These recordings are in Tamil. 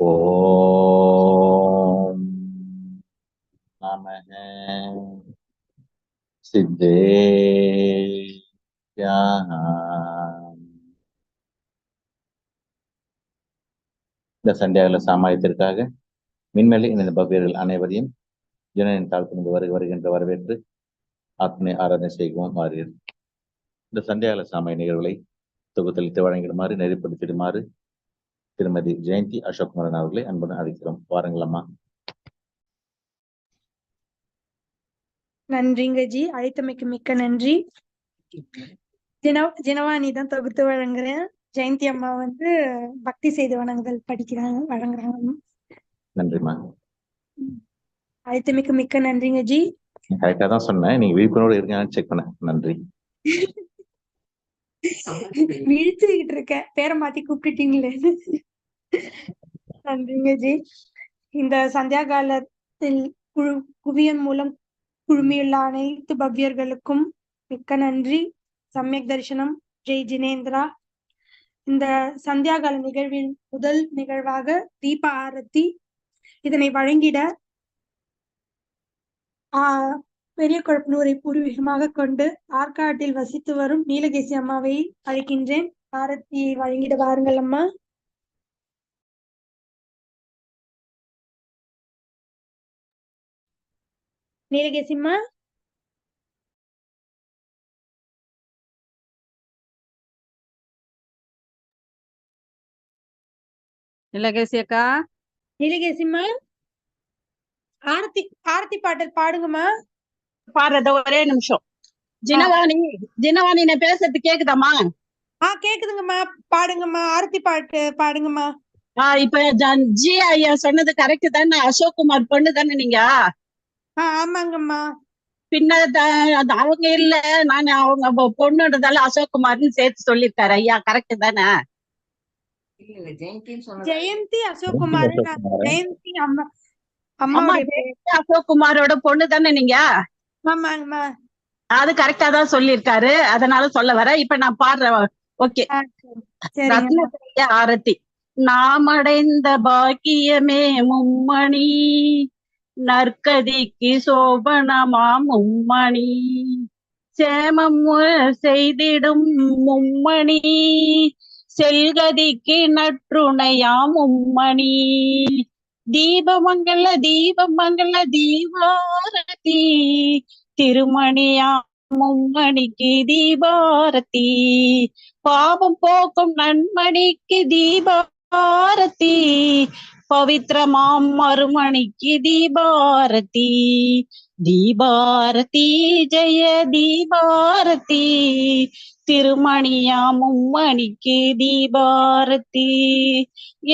ஓம் நம சித்தே இந்த சண்டையாக சாமாயத்திற்காக மின்மேலை இணைந்த பவ்யர்கள் அனைவரையும் ஜனனின் தாழ்த்து வருக வருகின்ற வரவேற்று ஆத்மனை ஆராதனை செய்வோம் மாறீர் இந்த சண்டையாள சாமாய நிகழ்வுகளை தொகுத்தளித்து வழங்கிடுமாறு நெறிப்படுத்திடுமாறு திருமதி ஜெயந்தி அசோக்குமாரன் அவர்களை அன்புடன் அழைக்கிறோம். வாருங்களம்மா நன்றிங்க ஜி. அழைத்தமைக்கு மிக்க நன்றி. ஜின ஜினவாணி தான் தொகுத்து வழங்குறேன். ஜெயந்தி அம்மா வந்து பக்தி செய்து வணங்குதல் படிக்கிறாங்க வழங்குறாங்க. நன்றிம்மா. அழைத்தமைக்கு மிக்க நன்றிங்க ஜி. கரெக்டா தான் சொன்னேன். நீங்க விழிப்புணர்வு இருக்கான்னு செக் பண்ணேன். நன்றி. விழிச்சுக்கிட்டு இருக்கேன் பேரை மாத்தி கூப்பிட்டுட்டீங்களே. நன்றிங்க ஜி. இந்த சந்தியா காலத்தில் குழு குவியன் மூலம் குழுமியுள்ள அனைத்து பவ்யர்களுக்கும் மிக்க நன்றி. சமயக் தரிசனம் ஜெய் ஜினேந்திரா. இந்த சந்தியாகால நிகழ்வின் முதல் நிகழ்வாக தீப ஆரத்தி இதனை வழங்கிட ஆஹ் பெரிய குழப்பனூரை பூர்வீகமாக கொண்டு ஆற்காட்டில் வசித்து வரும் நீலகேசி அம்மாவை அழைக்கின்றேன். ஆரத்தியை வழங்கிட வாருங்கள் அம்மா. நீலகேசி அம்மா. இல்லகேசி அக்கா. நீலகேசி அம்மா. ஆரத்தி ஆரத்தி பாடல் பாடுங்கம்மா. பாடுறத ஒரே நிமிஷம். ஜினவாணி ஜினவாணி நான் பேசுறது கேக்குதாம்மா? ஆ கேக்குதுங்கம்மா. பாடுங்கம்மா. ஆரத்தி பாட்டு பாடுங்கம்மா. ஆஹ் இப்ப ஜ- ஐயா சொன்னது கரெக்ட் தானே? அசோக் குமார் பொண்ணு தானே நீங்க? ஆ ஆமாங்கம்மா. பின்ன அவங்க இல்ல. நான் அவங்க பொண்ணுன்றதால அசோக் குமார்னு சேர்த்து சொல்லிருக்காரு ஐயா கரெக்ட் தானே? ஜெயந்தி அசோக்குமார்? ஜெயந்தி அம்மா அம்மா. அசோக் குமாரோட பொண்ணு தானே நீங்க? அது கரெக்டா தான் சொல்லியிருக்காரு. அதனால சொல்ல வரேன் இப்ப நான் பாடுறேன் ஓகே. ரத்னத்திரிய ஆரத்தி. நாமடைந்த பாக்கியமே மும்மணி. நற்கதிக்கு சோபனமா மும்மணி. சேமம் செய்திடும் மும்மணி. செல்கதிக்கு நற்றுணையா மும்மணி. தீபமங்கல தீபமங்கல தீபாரதி திருமணியா மும்மணிக்கு தீபாரதி பாவம் போக்கும் நன்மணிக்கு தீபாரதி பவித்ரமாம் மறுமணிக்கு தீபாரதி தீபாரதி ஜெய தீபாரதி திருமணியா மும்மணிக்கு தீபாரதி.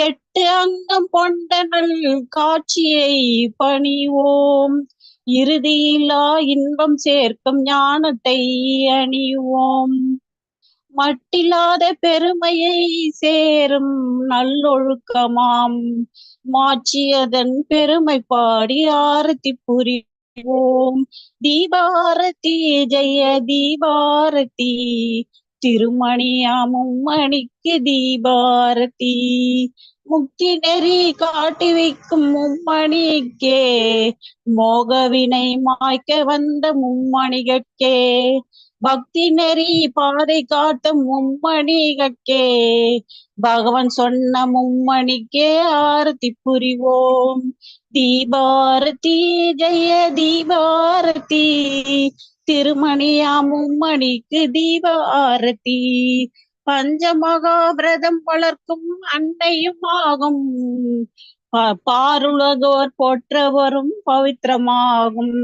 எட்டு அங்கம் கொண்டனல் காட்சியை பணிவோம். இறுதியிலா இன்பம் சேர்க்கும் ஞானத்தை அணிவோம். மட்டில்லாத பெருமையை சேரும் நல்லொழுக்கமாம். மாற்றியதன் பெருமை பாடி ஆரத்தி புரிவோம். தீபாரதி ஜெய தீபாரதி திருமணியாமும் மணிக்கு தீபாரதி. முக்தி நெறி காட்டி வைக்கும் மும்மணிக்கே. மோகவினை மாய்க்க வந்த மும்மணிகட்கே. பக்தி நெறி பாதை காட்டும் மும்மணிகக்கே பகவான் சொன்ன மும்மணிக்கே ஆரத்தி புரிவோம். தீபாரதி ஜெய தீபாரதி. திருமணியா மும்மணிக்கு தீப ஆரதி பஞ்சமகாபிரதம் வளர்க்கும் அன்னையும் ஆகும். பாருலகோர் போற்றவரும் பவித்திரமாகும்.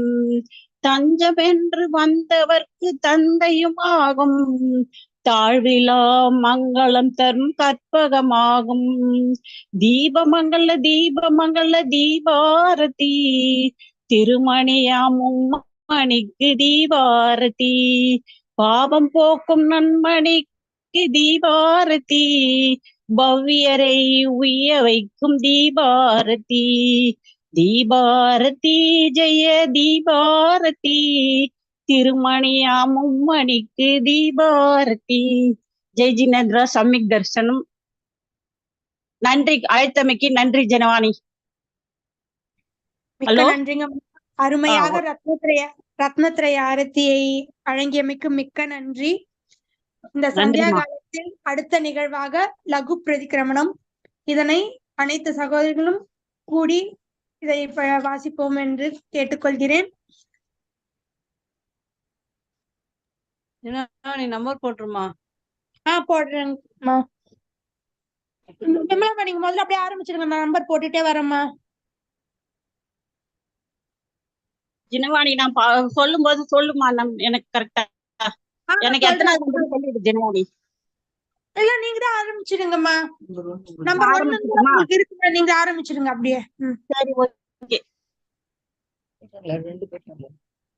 தஞ்சமென்று வந்தவர்க்கு தந்தையும் ஆகும். தாழ்விலா மங்களம் தரும் கற்பகமாகும். தீபமங்கல தீபமங்கல தீபாரதி திருமணியாம் மணிக்கு தீபாரதி. பாவம் போக்கும் நன்மணிக்கு தீபாரதி. பவ்யரை உய்ய வைக்கும் தீபாரதி. தீபாரதி ஜெய தீபாரதி. திருமணியாமும் மணிக்கு தீபாரதி. ஜெய் ஜினேந்திரா சம்மிக் தர்சனம். நன்றி அழைத்தமைக்கு நன்றி ஜனவாணி? நன்றிங்க அருமையாக ரத்னத்ரய ரத்னத்ரய ஆரத்தியை வழங்கியமைக்கு மிக்க நன்றி. இந்த சந்தியா. காலத்தில் அடுத்த நிகழ்வாக லகு பிரதிக்கிரமணம். இதனை அனைத்து சகோதரிகளும் கூடி இதை வாசிப்போம் என்று கேட்டுக்கொள்கிறேன். நீ நம்பர் போட்டுருமா? ஆ போடுறேங்கம்மா விமலாமா நீங்க முதல்ல அப்படியே ஆரம்பிச்சிருங்க நான் நம்பர் போட்டுட்டே வரேம்மா. ஜினவாணி நான் பா- சொல்லும்போது சொல்லுமா நம் எனக்கு கரெக்டா எனக்கு எத்தனை ஜினவாணி இல்ல நீங்க தான் ஆரம்பிச்சிடுங்கம்மா நம்பர் ஒன்னு ஆரம்பிச்சிடுமா? இருக்கு நீங்க ஆரம்பிச்சிடுங்க அப்படியே. சரி ஓகே.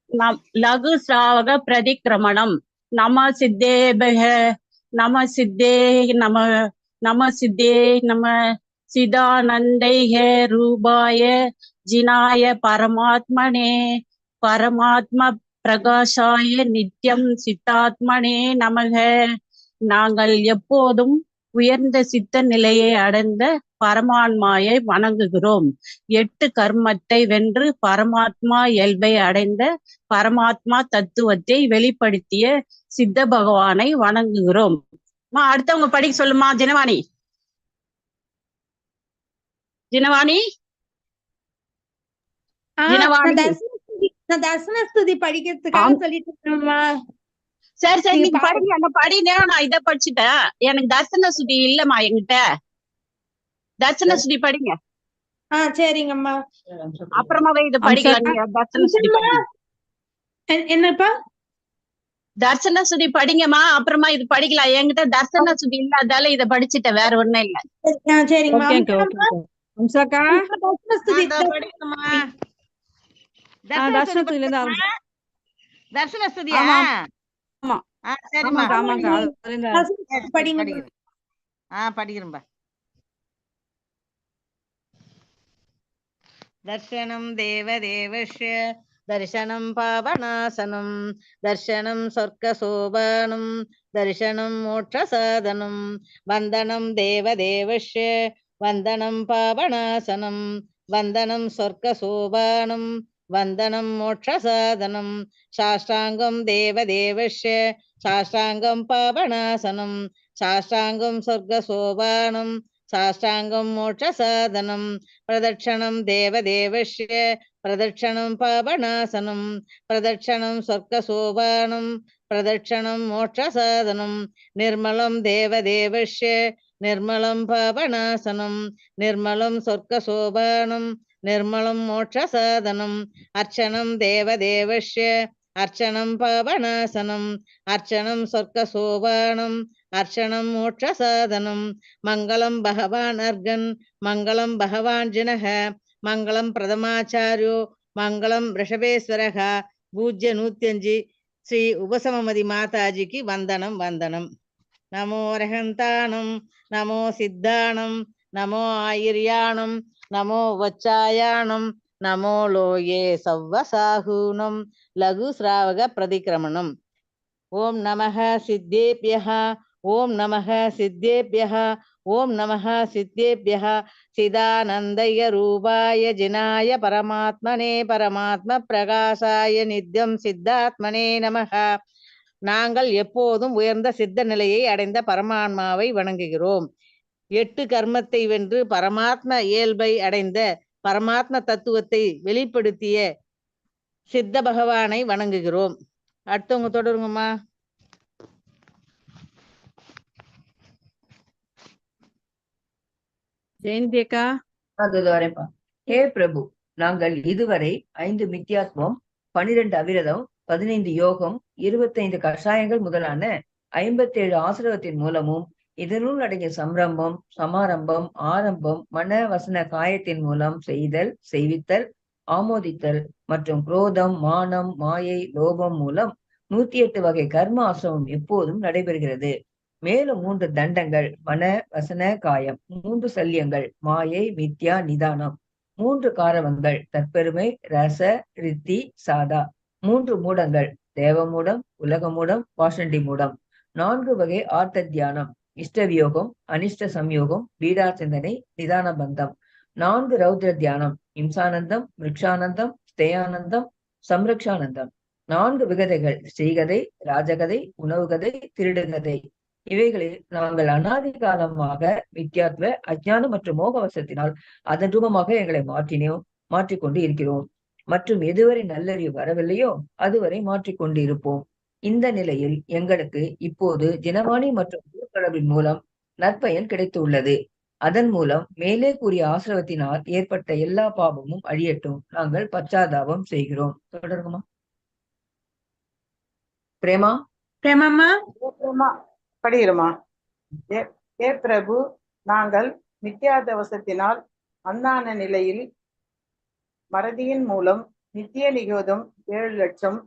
நம் லகு ஸ்ராவக பிரதிக்கிரமணம் நம சித்தே பக நம சித்தே நம நம சித்தே நம சிதானந்தைக ரூபாய ஜினாய பரமாத்மனே பரமாத்ம பிரகாஷாய நித்யம் சித்தாத்மனே நமக. நாங்கள் எப்போதும் உயர்ந்த சித்த நிலையை அடைந்த பரமான்மாயை வணங்குகிறோம். எட்டு கர்மத்தை வென்று பரமாத்மா இயல்பை அடைந்த பரமாத்மா தத்துவத்தை வெளிப்படுத்திய சித்த பகவானை வணங்குகிறோம். அடுத்தவங்க படிக்க சொல்லுமா ஜினவாணி? ஆ, தினவாணி. நான் தர்சன ஸ்துதி- நான் தர்சன ஸ்துதி படிக்கிறதுக்காக. சொல்லிட்டு இருக்கேன்மா சரி சரி நீங்க படிங்க அங்க படிங்க. நான் இத படிச்சுட்டேன். எனக்கு தர்சன சுதி இல்லம்மா என்கிட்ட. தர்சன சுதி படிங்க. ஆ சரிங்கம்மா. அப்புறமாவே இத படிக்கலாம். தர்சன சுதி என்னப்பா? தர்சன சுதி படிங்கம்மா. அப்புறமா இது படிக்கலாம். என்கிட்ட தர்சன சுதி இல்லாதால இத படிச்சுட்டேன். வேற ஒண்ணும் இல்ல. சரிங்கம்மா. ஓகே ஓகே ஓகே அம்சாக்கா, தர்சன ஸ்துதி தர்ஷனத்துல இருந்து ஆரம்பி- தர்சன ஸ்துதியா? ஆமா, சரிம்மா. ஆமாக்கா அதுல இருந்து படிங்க. ஆ படிக்கிறேன்பா தர்ஷனம் தேவதேவஸ்ய தர்சனம் பாவநாசனம் தர்சனம் சொர்க்கசோபானம் தர்சனம் மோட்சசாதனம் வந்தனம் தேவதேவஸ்ய வந்தனம் பாவநாசனம் வந்தனம் சொர்க்கசோபானம் வந்தனம் மோட்சசாதனம். சாஷ்டாங்கம் தேவதேவஸ்ய சாஷ்டாங்கம் பாவநாசனம் சாஷ்டாங்கம் சொர்க்கசோபானம் சாஷ்டாங்கம் மோட்சசாதனம். பிரதட்சணம் தேவதேவஸ்ய பிரதட்சணம் பாவநாசனம் பிரதட்சணம் சொர்க்கசோபானம் பிரதட்சணம் மோட்சசாதனம். நிர்மலம் தேவதேவஸ்ய நிர்மலம் பாவநாசனம் நிர்மலம் சொர்க்கசோபானம் நிர்மலம் मोक्षसाधनम् அர்ச்சனம் देवदेवस्य அர்ச்சனம் பாவநாசனம் அர்ச்சனம் சொர்க்கசோபானம் அர்ச்சனம் मोक्षसाधनं மங்களம் பகவான் அர்கன் மங்களம் பகவான் ஜினக மங்களம் பிரதமாச்சாரியோ மங்களம் ரிஷபேஸ்வரக பூஜ்ய நூத்தியஞ்சு ஸ்ரீ உபசமமதி மாதாஜிக்கு வந்தனம் வந்தனம். நமோ ரகந்தானம் நமோ சித்தானம் நமோ ஆயிர்யானம். நமோ வச்சாயானம் நமோ லோயே சவ்வசாகூனம் லகு ஸ்ராவக பிரதிக்கிரமணம் ஓம் நமக சித்தேபியா ஓம் நமக சித்தேபியः ஓம் நமः சித்தேபியः சிதானந்தய ரூபாய ஜினாய பரமாத்மனே பரமாத்ம பிரகாசாய நித்யம் சித்தாத்மனே நமக நாங்கள் எப்போதும் உயர்ந்த சித்த நிலையை அடைந்த பரமாத்மாவை வணங்குகிறோம். எட்டு கர்மத்தை வென்று பரமாத்ம இயல்பை அடைந்த பரமாத்ம தத்துவத்தை வெளிப்படுத்திய சித்த பகவானை வணங்குகிறோம். அடுத்தவங்க தொடருங்கம்மா. ஜெயந்தி அக்கா. ஹே பிரபு நாங்கள் இதுவரை ஐந்து மித்யாத்வம் பனிரெண்டு அவிரதம் பதினைந்து யோகம் இருபத்தைந்து கஷாயங்கள் முதலான ஐம்பத்தேழு ஆசிரவத்தின் மூலமும் இதனுள் அடங்கிய சம்ரம்பம் சமாரம்பம் ஆரம்பம் மன வசன காயத்தின் மூலம் செய்தல் செய்வித்தல் ஆமோதித்தல் மற்றும் குரோதம் மானம் மாயை லோபம் மூலம் நூத்தி எட்டு வகை கர்ம ஆசிரமம் எப்போதும் நடைபெறுகிறது. மேலும் மூன்று தண்டங்கள் மன வசன காயம் மூன்று சல்யங்கள் மாயை மித்யா நிதானம். மூன்று காரவங்கள் தற்பெருமை ரச ரித்தி சாதா. மூன்று மூடங்கள் தேவமூடம் உலக மூடம் பாஷண்டி மூடம். நான்கு வகை ஆர்த்த தியானம். இஷ்டவியோகம் அனிஷ்ட சம்யோகம் பீடா சிந்தனை நிதான பந்தம் நான்கு ரௌத்ர தியானம் இம்சானந்தம் மிருக்ஷானந்தம் ஸ்தேயானந்தம் சம்ரக்ஷானந்தம். நான்கு விகதைகள் ஸ்ரீகதை ராஜகதை உணவுகதை திருடுகதை இவைகளில் நாங்கள் அனாதி காலமாக வித்யாத்வ அஜ்ஞானம் மற்றும் மோகவசத்தினால் அதன் ரூபமாக எங்களை மாற்றினோம் மாற்றிக்கொண்டு இருக்கிறோம். மற்றும் எதுவரை நல்லறிவு வரவில்லையோ அதுவரை மாற்றிக்கொண்டு இருப்போம் இந்த நிலையில் எங்களுக்கு இப்போது தினவாணி மற்றும் குருக்கடவின் மூலம் நற்பயன் கிடைத்துள்ளது. அதன் மூலம் மேலே கூறிய ஆசிரவத்தினால் ஏற்பட்ட எல்லா பாவமும் அழியட்டும். நாங்கள் பச்சாதாபம் செய்கிறோம். தொடருமா பிரேமா? பிரேமம்மா? படிக்கிறோமா ஏ ஏ பிரபு நாங்கள் நித்தியாதவசத்தினால் அந்தான நிலையில் மறதியின் மூலம் நித்திய நிகோதம் ஏழு லட்சம்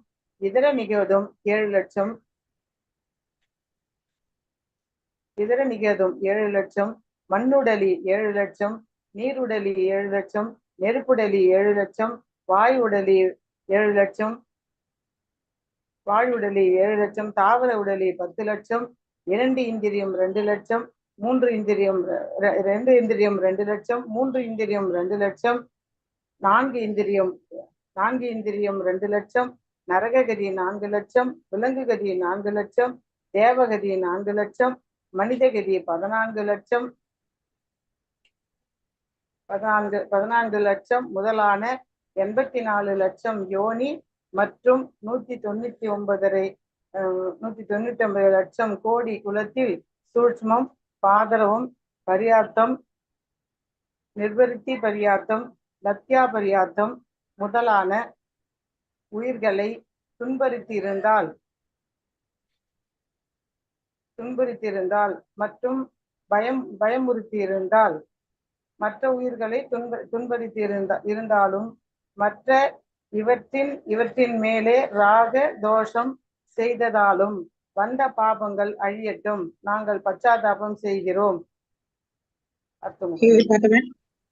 இதர நிகோதம் ஏழு லட்சம். இதர நிகோதம் ஏழு லட்சம். மண்ணுடலி ஏழு லட்சம். நீருடலி ஏழு லட்சம். நெருப்புடலி ஏழு லட்சம். வாய் உடலி ஏழு லட்சம். வாழ்வுடலி ஏழு லட்சம். தாவர உடலி பத்து லட்சம். இரண்டு இந்திரியம் ரெண்டு லட்சம். மூன்று இந்திரியம் ரெண்டு இந்திரியம் ரெண்டு லட்சம். மூன்று இந்திரியம் ரெண்டு லட்சம். நான்கு இந்திரியம் நான்கு இந்திரியம் ரெண்டு லட்சம். நரககதி நான்கு லட்சம் விலங்குகதி நான்கு லட்சம் தேவகதி நான்கு லட்சம் மனிதகதி பதினான்கு லட்சம் பதினான்கு பதினான்கு லட்சம் முதலான எண்பத்தி நாலு லட்சம் யோனி மற்றும் நூத்தி தொண்ணூத்தி ஒன்பதரை நூத்தி தொண்ணூத்தி ஒன்பது லட்சம் கோடி குலத்தில் சூட்சமம் பாதரவம் பரியாத்தம் நிர்வருத்தி பரியாத்தம் லத்யா பரியாத்தம் முதலான உயிர்களை துன்புறுத்தியிருந்தால் துன்புறுத்தியிருந்தால் மற்றும் பயம் பயமுறுத்தியிருந்தால் மற்ற உயிர்களை துன்ப துன்புறுத்தியிருந்த இருந்தாலும் மற்ற இவற்றின் இவற்றின் மேலே ராக தோஷம் செய்ததாலும் வந்த பாபங்கள் அழியட்டும். நாங்கள் பச்சாதாபம் செய்கிறோம்.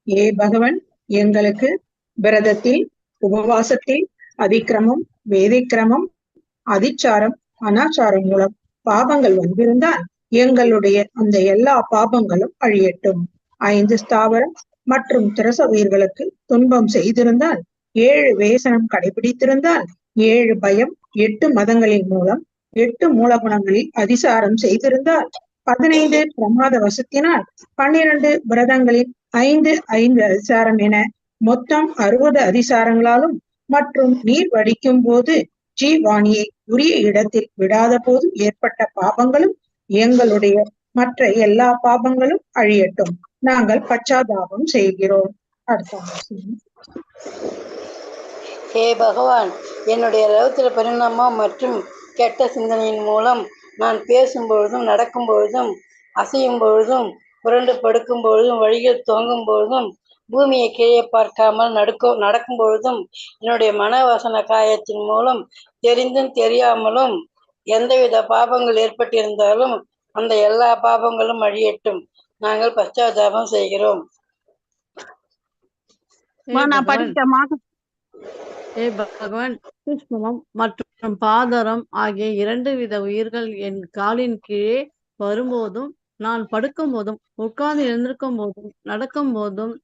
ஏ பகவன் எங்களுக்கு விரதத்தில் உபவாசத்தில் அதிக்கிரமம் வேதிக்கிரமம் அதிச்சாரம் அனாச்சாரம் மூலம் பாபங்கள் வந்திருந்தால் எங்களுடைய அந்த எல்லா பாபங்களும் அழியட்டும். ஐந்து ஸ்தாவரம் மற்றும் திரச உயிர்களுக்கு துன்பம் செய்திருந்தால் ஏழு வேசனம் கடைபிடித்திருந்தால் ஏழு பயம் எட்டு மதங்களின் மூலம் எட்டு மூலகுணங்களில் அதிசாரம் செய்திருந்தால் பதினைந்து பிரமாத வசத்தினால் பன்னிரண்டு விரதங்களில் ஐந்து ஐந்து அதிசாரம் என மொத்தம் அறுபது அதிசாரங்களாலும் மற்றும் நீர் வடிக்கும் போது ஜீவாணியை உரிய இடத்தில் விடாத போது ஏற்பட்ட பாபங்களும் எங்களுடைய மற்ற எல்லா பாபங்களும் அழியட்டும். நாங்கள் பச்சாதாபம் செய்கிறோம். ஹே பகவான் என்னுடைய ரௌத்திர பரிணாமம் மற்றும் கெட்ட சிந்தனையின் மூலம் நான் பேசும் பொழுதும் நடக்கும் பொழுதும் அசையும் பொழுதும் புரண்டு படுக்கும் பொழுதும் வழியில் தொங்கும் பொழுதும் பூமியை கீழே பார்க்காமல் நடக்கும் நடக்கும் பொழுதும் என்னுடைய மனவாசன காயத்தின் மூலம் தெரிந்தும் தெரியாமலும் எந்தவித பாபங்கள் ஏற்பட்டிருந்தாலும் அந்த எல்லா பாபங்களும் அழியட்டும். நாங்கள் பச்சாதாபம் செய்கிறோம். நான் பகவான். படிக்கட்டுமா? ஹே பகவான். சூஷ்மம் மற்றும் பாதரம் ஆகிய இரண்டு வித உயிர்கள் என் காலின் கீழே வரும்போதும் நான் படுக்கும் போதும் உட்கார்ந்து எழுந்திருக்கும் போதும் நடக்கும் போதும்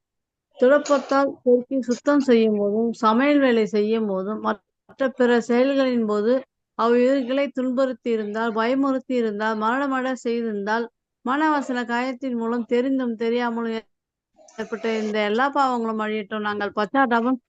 துடப்பத்தால் பெருக்கி சுத்தம் செய்யும் போதும் சமையல் வேலை செய்யும் போதும் மற்ற பிற செயல்களின் போது அவ்வுயிர்களை துன்புறுத்தி இருந்தால் பயமுறுத்தி இருந்தால் மரணமட செய்திருந்தால் மனவசன காயத்தின் மூலம் தெரிந்தும் தெரியாமலும் ஏற்பட்ட இந்த எல்லா பாவங்களும் அழியட்டும். நாங்கள் பச்சாதாபம்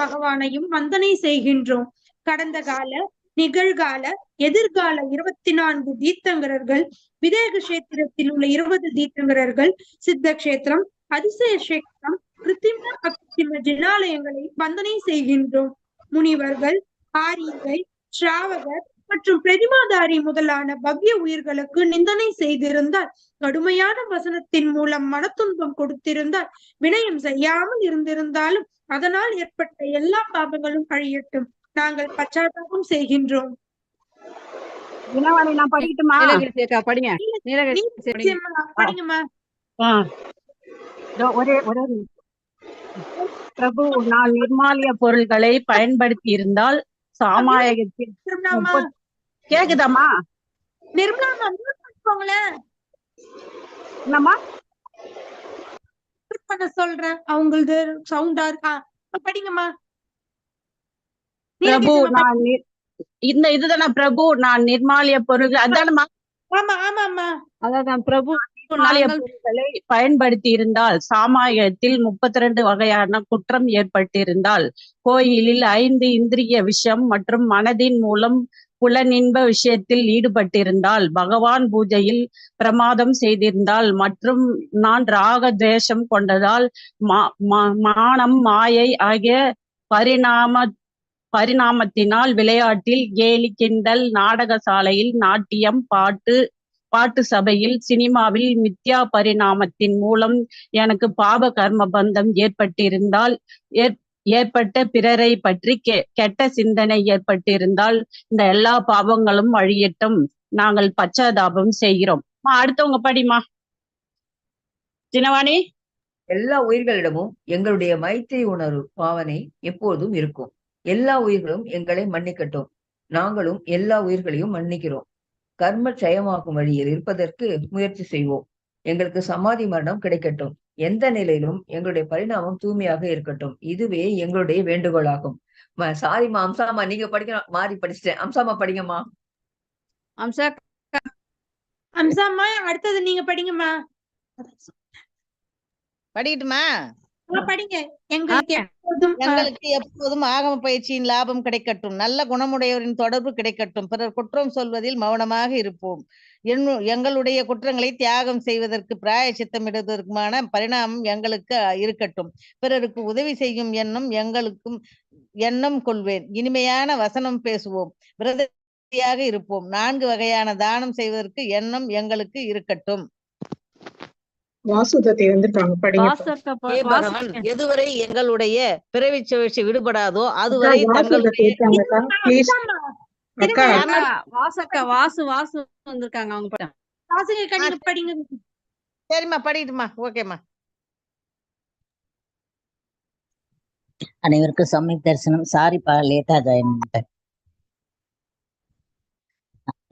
பகவானையும் வந்தனை செய்கின்றோம். கடந்த கால நிகழ்கால எதிர்கால இருபத்தி நான்கு தீர்த்தங்கரர்கள் விதேக கஷேத்திரத்தில் உள்ள இருபது தீர்த்தங்கரர்கள் சித்த கஷேத்திரம் அதிசய கஷேத்திரம் கிருத்திம அகிருத்திம ஜினாலயங்களை வந்தனை செய்கின்றோம். முனிவர்கள் ஆரியர்கள் ஸ்ராவகர் மற்றும் பிரதிமாதாரி முதலான பவ்ய உயிர்களுக்கு நிந்தனை செய்திருந்தால் கடுமையான வசனத்தின் மூலம் மனத்துன்பம் கொடுத்திருந்தால் வினயம் செய்யாமல் இருந்திருந்தாலும் அதனால் ஏற்பட்ட எல்லா பாபங்களும் அழியட்டும். நாங்கள் பச்சாத்தாபம் செய்கின்றோம். நான் படிக்கட்டுமா? படிங்க. படிங்கம்மா ஒரே ஒரே. பிரபு நான் நிர்மாலிய பொருள்களை பயன்படுத்தி இருந்தால் சாமாயகத்தில் பண்ணிக்கோங்களேன் என்னம்மா? பண்ண சொல்றேன் அவங்களது சவுண்டா இருக்கா? படிங்கம்மா. பிரபு நான் இந்த இதுதானே பிரபு நான் நிர்மாலிய பொருள் ஆமா ஆமாம்மா. அதான் பிரபு நிர்மாலிய பயன்படுத்தி இருந்தால் சாமாயத்தில் முப்பத்தி ரெண்டு வகையான குற்றம் ஏற்பட்டிருந்தால் கோயிலில் ஐந்து இந்திரிய விஷயம் மற்றும் மனதின் மூலம் புலனின்ப விஷயத்தில் ஈடுபட்டிருந்தால் பகவான் பூஜையில் பிரமாதம் செய்திருந்தால் மற்றும் நான் ராக துவேஷம் கொண்டதால் மானம் மாயை ஆகிய பரிணாம பரிணாமத்தினால் விளையாட்டில் கேலி கிண்டல் நாடகசாலையில் நாட்டியம் பாட்டு பாட்டு சபையில் சினிமாவில் மித்யா பரிணாமத்தின் மூலம் எனக்கு பாப கர்ம பந்தம் ஏற்பட்டிருந்தால் ஏற்- ஏற்பட்ட பிறரை பற்றி கெ கெட்ட சிந்தனை ஏற்பட்டிருந்தால் இந்த எல்லா பாவங்களும் அழியட்டும். நாங்கள் பச்சாதாபம் செய்கிறோம். அடுத்தவங்க படிமா தினவாணி எல்லா உயிர்களிடமும் எங்களுடைய மைத்திரி உணர்வு பாவனை எப்போதும் இருக்கும். எல்லா உயிர்களும் எங்களை மன்னிக்கட்டும். நாங்களும் எல்லா உயிர்களையும் மன்னிக்கிறோம். கர்ம ஜெயமாக்கும் வழியில் இருப்பதற்கு முயற்சி செய்வோம். எங்களுக்கு சமாதி மரணம் கிடைக்கட்டும். எந்த நிலையிலும் எங்களுடைய பரிணாமம் தூய்மையாக இருக்கட்டும். இதுவே எங்களுடைய வேண்டுகோளாகும். ம- சாரிம்மா அம்சாமா நீங்க படிக்கணும். மாறி படிச்சிட்டேன். அம்சாமா படிங்கம்மா. அம்சா அம்சாம்மா அடுத்தது நீங்க படிங்கம்மா. படிக்கட்டுமா? படிங்க. எங்களுக்கு எப்போதும் ஆகம பயிற்சியின் லாபம் கிடைக்கட்டும். நல்ல குணமுடையோரின் தொடர்பு கிடைக்கட்டும். பிறர் குற்றம் சொல்வதில் மௌனமாக இருப்போம். எங்களுடைய குற்றங்களை தியாகம் செய்வதற்கு பிராய சித்தமிடுவதற்குமான பரிணாமம் எங்களுக்கு இருக்கட்டும். பிறருக்கு உதவி செய்யும் எண்ணம் எங்களுக்கும் எண்ணம் கொள்வேன். இனிமையான வசனம் பேசுவோம். விரதத்தியாக இருப்போம். நான்கு வகையான தானம் செய்வதற்கு எண்ணம் எங்களுக்கு இருக்கட்டும். வாசுதத்தை வாசிக்க எதுவரை எங்களுடைய பிறவி சுழற்சி விடுபடாதோ அதுவரை வாசக்க வாசு வாசு வந்திருக்காங்க அவங்க படிங்க. சரிம்மா படிக்கட்டுமா ஓகேம்மா. அனைவருக்கும் சமயக் தரிசனம். சாரிப்பா லேட்டா ஜாயின் பண்ணிட்டேன்.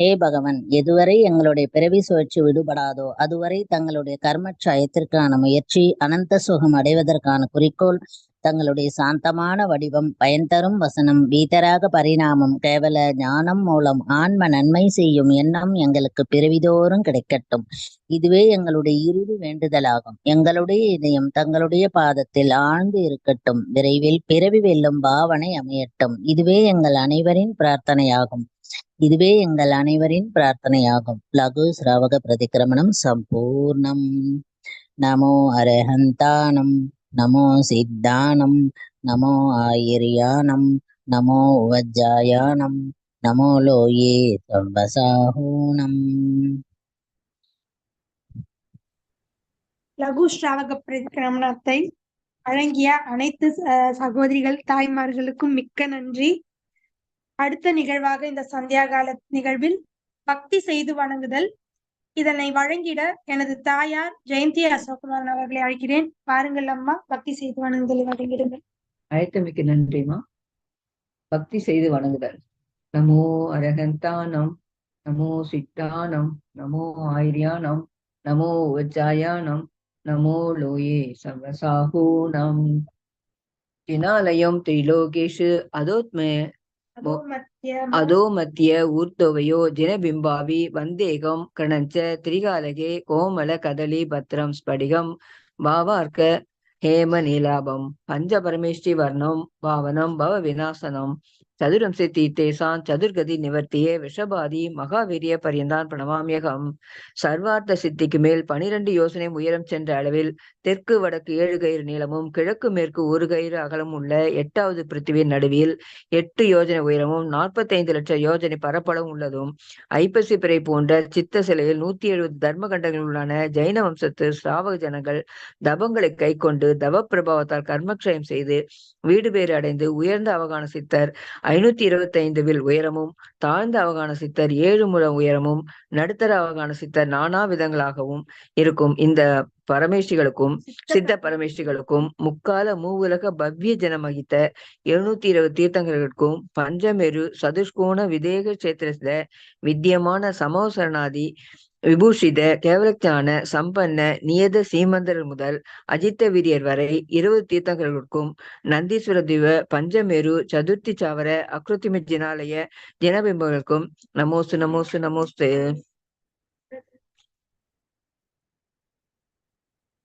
ஹே பகவன் எதுவரை எங்களுடைய பிறவி சுழற்சி விடுபடாதோ அதுவரை தங்களுடைய கர்மட்சயத்திற்கான முயற்சி அனந்த சுகம் அடைவதற்கான குறிக்கோள் தங்களுடைய சாந்தமான வடிவம் பயன் தரும் வசனம் வீதராக பரிணாமம் கேவல ஞானம் மூலம் ஆன்ம நன்மை செய்யும் எண்ணம் எங்களுக்கு பிறவிதோறும் கிடைக்கட்டும். இதுவே எங்களுடைய இறுதி வேண்டுதலாகும். எங்களுடைய இதயம் தங்களுடைய பாதத்தில் ஆழ்ந்து இருக்கட்டும். விரைவில் பிறவி வெல்லும் பாவனை அமையட்டும். இதுவே எங்கள் அனைவரின் பிரார்த்தனையாகும். இதுவே எங்கள் அனைவரின் பிரார்த்தனையாகும். லகு சிராவக பிரதிக்கிரமணம் சம்பூர்ணம். நமோ அரஹந்தானம் நமோ சித்தானம் நமோ ஆயிரியானம் நமோ உவஜாயானம் நமோ லோயே சர்வசாஹூனம் லகு ஸ்ராவக பிரதிக்கிரமணத்தை வழங்கிய அனைத்து சகோதரிகள் தாய்மார்களுக்கும் மிக்க நன்றி. அடுத்த நிகழ்வாக இந்த சந்தியாகால நிகழ்வில் பக்தி செய்து வணங்குதல். இதனை வழங்கிட எனது தாயார் ஜெயந்தி அசோக்குமாரன் அவர்களை அழைக்கிறேன். பாருங்கள் அம்மா பக்தி செய்து வணங்குதலை வழங்கிடுங்கள் அழைத்தமைக்கு நன்றிமா பக்தி செய்து வணங்குதல். நமோ அரகந்தானம் நமோ சித்தானம் நமோ ஆயிரியானம் நமோ உஜ்ஜாயானம் நமோ லோயே சர்வசாகூனம் தினாலயம் திரிலோகேஷு அதோத்மே அதோ மத்திய ஊர்தோவயோ ஜனபிம்பாவி வந்தேகம் கணஞ்ச திரிகாலகே கோமல கதலி பத்ரம் ஸ்படிகம் பாவார்க்க சதுரம் நீலாபம் தீர்த்தேசான் சதுர்கதி நிவர்த்தியே விஷபாதி மகாவீரிய பரியந்தான் பிரணமாமியகம். சர்வார்த்த சித்திக்கு மேல் பனிரெண்டு யோசனை உயரம் சென்ற அளவில் தெற்கு வடக்கு ஏழு கயிறு நீளமும் கிழக்கு மேற்கு ஒரு கயிறு அகலம் உள்ள எட்டாவது பிருத்திவியின் நடுவில் எட்டு யோஜனை உயரமும் நாற்பத்தைந்து லட்சம் யோஜனை பரப்பளவும் உள்ளதும். ஐப்பசி பிறை போன்ற சித்த சிலையில் நூத்தி எழுபது தர்ம கண்டங்கள் உள்ளான. ஜைன வம்சத்து ஸ்ராவக ஜனங்கள் தபங்களை கைக்கொண்டு தவ பிரபாவத்தால் கர்மக்ஷயம் செய்து வீடு பேறு அடைந்து உயர்ந்த அவகான சித்தர் ஐநூத்தி இருபத்தி ஐந்து வில் உயரமும் தாழ்ந்த அவகான சித்தர் ஏழு முழம் உயரமும் நடுத்தர அவகான சித்தர் நானா விதங்களாகவும் இருக்கும் இந்த பரமேஷ்டிகளுக்கும் சித்த பரமேஷ்டிகளுக்கும் முக்கால மூவுலக பவ்ய ஜனமகித்த எழுநூத்தி இருபது தீர்த்தங்கர்களுக்கும் பஞ்சமெரு சதுஷ்கோண விதேக கஷேத்திரஸ்த வித்தியமான சமோசரணாதி விபூஷித கேவலஞான சம்பன்ன நியத சீமந்தர் முதல் அஜித்த வீரியர் வரை இருபது தீர்த்தங்களுக்கும் நந்தீஸ்வர திவ பஞ்சமேரு சதுர்த்தி சாவர அக்ருத்திமிஜினாலய ஜனபிம்பங்களுக்கும் நமோசு நமோசு நமோஸ்து.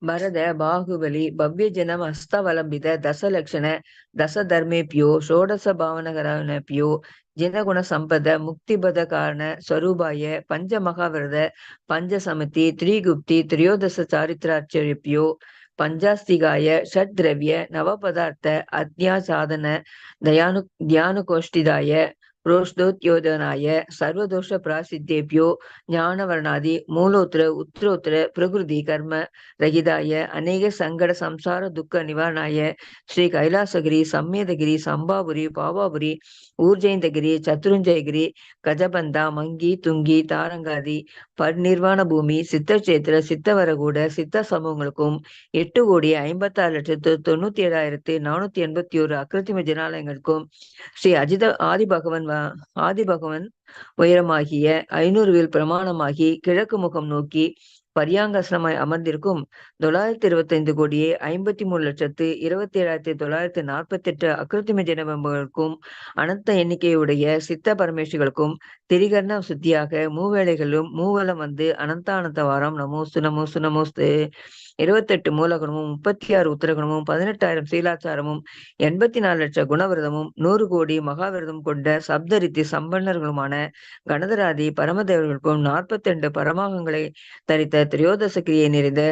பரத பாகுபலி பவ்யஜனம் அஸ்தவலம்பித ஹஸ்தவலம்பித தசலக்ஷண தசதர்மேபியோ ஷோடச பாவனகரணபியோ ஜனகுண சம்பத முக்திபத காரண ஸ்வரூபாய பஞ்ச மகாவிரத பஞ்ச சமிதி திரிகுப்தி திரியோதச சாரித்ராச்சரிப்பியோ பஞ்சாஸ்திகாய ஷட் திரவிய நவபதார்த்த அத்யா சாதன தயானு தியானுகோஷ்டிதாய புரோஷ்தோத்யோதனாய சர்வதோஷ பிராசித்தேபியோ ஞானவர்ணாதி மூலோத்திர உத்திரோத்திர பிரகிருதி கர்ம ரகிதாய அநேக சங்கட சம்சார துக்க நிவாரணாய ஸ்ரீ கைலாசகிரி சம்மேதகிரி சம்பாபுரி பாபாபுரி ஊர்ஜெயந்தகிரி சத்ருஞ்சயகிரி கஜபந்தா மங்கி துங்கி தாரங்காதி பர்நிர்வாண பூமி சித்தக்ஷேத்திர சித்தவரகூட சித்த சமூகங்களுக்கும் எட்டு கோடி ஐம்பத்தாறு லட்சத்து தொண்ணூத்தி ஏழாயிரத்து நானூத்தி எண்பத்தி ஒரு அக்கிருத்திம ஜனாலயங்களுக்கும் ஸ்ரீ அஜித ஆதிபகவன் ஆதிபகவன் உயரமாகிய ஐநூறு வில் பிரமாணமாகி கிழக்கு முகம் நோக்கி பரியாங்காசனமாய் அமர்ந்திருக்கும் தொள்ளாயிரத்தி இருபத்தி ஐந்து கோடியே ஐம்பத்தி மூணு லட்சத்து இருபத்தி ஏழாயிரத்தி தொள்ளாயிரத்தி நாற்பத்தி எட்டு அக்கிருத்திம ஜனபம்பங்களுக்கும் அனந்த எண்ணிக்கையுடைய சித்த பரமேஸ்வர்களுக்கும் திரிகர்ணம் சுத்தியாக மூவேளைகளும் மூவலம் வந்து அனந்தானந்த வாரம் நமோஸ்து நமோஸ்து நமோஸ்து. இருபத்தெட்டு மூலகுணமும் முப்பத்தி ஆறு உத்தரகுணமும் பதினெட்டாயிரம் சீலாச்சாரமும் எண்பத்தி நாலு லட்ச குணவிரதமும் நூறு கோடி மகாவிரதம் கொண்ட சப்தரித்தி சம்பன்னர்களுமான கணதராதி பரமதேவர்களுக்கும் நாற்பத்தி ரெண்டு பரமாகங்களை தரித்த திரியோதச கிரியை நிறைந்த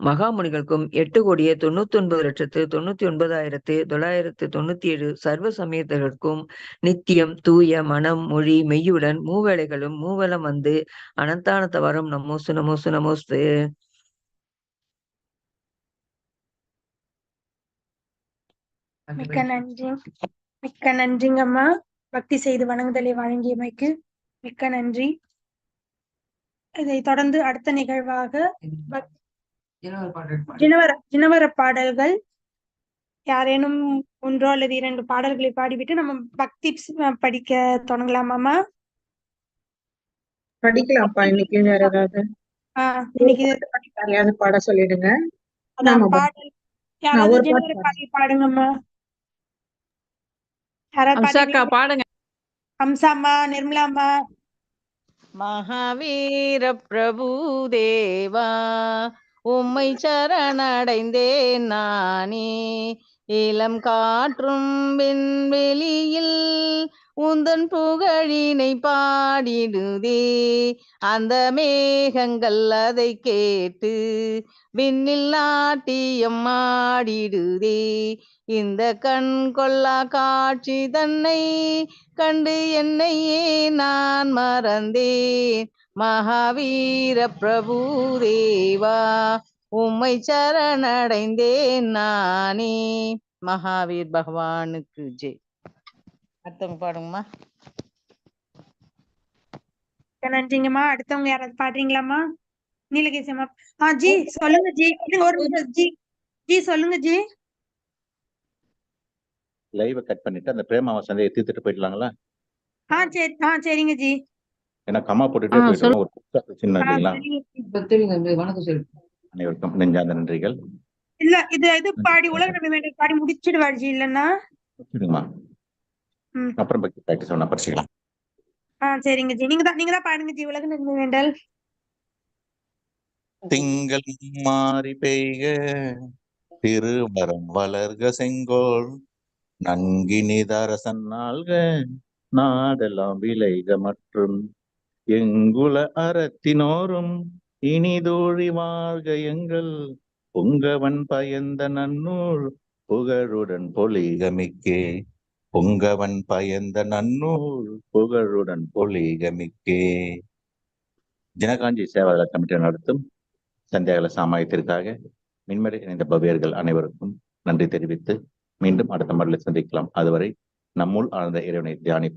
மகாமுனிகளுக்கும் எட்டு கோடியே தொண்ணூத்தி ஒன்பது லட்சத்து தொண்ணூத்தி ஒன்பதாயிரத்து தொள்ளாயிரத்து தொண்ணூத்தி ஏழு சர்வ சமயத்தர்களுக்கும் நித்தியம் தூய மனம் மொழி மெய்யுடன் மூவேளைகளும் மூவலம் வந்து அனந்தானத்தவரம் நமோசு நமோசு நமோஸ்து மிக்க நன்றி. மிக்க நன்றிங்கம்மா. பக்தி செய்து வணங்குதலை வழங்கியமைக்கு மிக்க நன்றி. இதை தொடர்ந்து அடுத்த நிகழ்வாக ஜினவர ஜினவர பாடல்கள் யாரேனும் ஒன்றோ அல்லது இரண்டு பாடல்களை பாடிவிட்டு நம்ம பக்தி படிக்க தொடங்கலாமாமா படிக்கலாம்ப்பா. இன்னைக்கு வேற ஏதாவது? ஆஹ் இன்னைக்கு பாட சொல்லிடுங்க. பாடல் பாடுங்கம்மா? பாடுங்க. ஹம்சாம்மா நிர்மலாம்மா. மகாவீர பிரபு தேவா உம்மை சரணடைந்தேன் நானே. இளம் காற்றும் விண்வெளியில் உந்தன் புகழினை பாடிடுதே. அந்த மேகங்கள் அதை கேட்டு விண்ணில் நாட்டியம் ஆடிடுதே. இந்த கண் கொள்ளா காட்சி தன்னை கண்டு என்னையே நான் மறந்தேன். மகாவீர பிரபு தேவா உம்மை சரணடைந்தேன் நானே. மகாவீர் பகவானுக்கு ஜெய். அடுத்தவங்க பாடுங்கம்மா. நன்றிங்கம்மா. அடுத்தவங்க யாராவது பாடுறீங்களாம்மா? நீலகேசி அம்மா ஆ ஜி சொல்லுங்க ஜி. ஒரு நிமிஷம் ஜி. ஜி சொல்லுங்க ஜி. லைவை கட் பண்ணிட்டு அந்த பிரேமாவை சந்தையை தீர்த்துட்டு போயிடலாங்களா? ஆ சரி ஆ சரிங்க ஜி. ஏன்னா கம்மா போட்டுட்டே போயிட்டு ஒரு. வணக்கம் சொல்லு. அனைவருக்கும் நெஞ்சார்ந்த நன்றிகள். இல்ல இது இது பாடி உலக நம்பி வேண்டிய பாடி முடிச்சிடுவார் ஜி இல்லன்னா? சரிங்கம்மா ம். அப்புறம் பற்றி ப்ராக்டிஸ் பண்ண படிச்சுக்கலாம். ஆ சரிங்க ஜி. நீங்க தான் நீங்க தான் பாடுங்க ஜி. உலக நம்பி வேண்டல். திங்கள் மாறி பெய்க திருவரம் வளர்க செங்கோல். நன்கினிதரசன் நாள்க நாடெல்லாம் விளைக மற்றும் எங்குல அறத்தினோரும் இனிதோழி வாழ்க எங்கள். பொங்கவன் பயந்த நன்னூல் புகழுடன் பொலிகமிக்கே பொங்கவன் பயந்த நன்னூல் புகழுடன் பொலிகமிக்கே. தினகாஞ்சி சேவாதள கமிட்டி நடத்தும் சந்தியாகல சாமாயத்திற்காக மின்மறை இணைந்த பவியர்கள் அனைவருக்கும் நன்றி தெரிவித்து மீண்டும் அடுத்த மரலில் சந்திக்கலாம். அதுவரை நம்முள் ஆழ்ந்த இறைவனை தியானிப்போம்.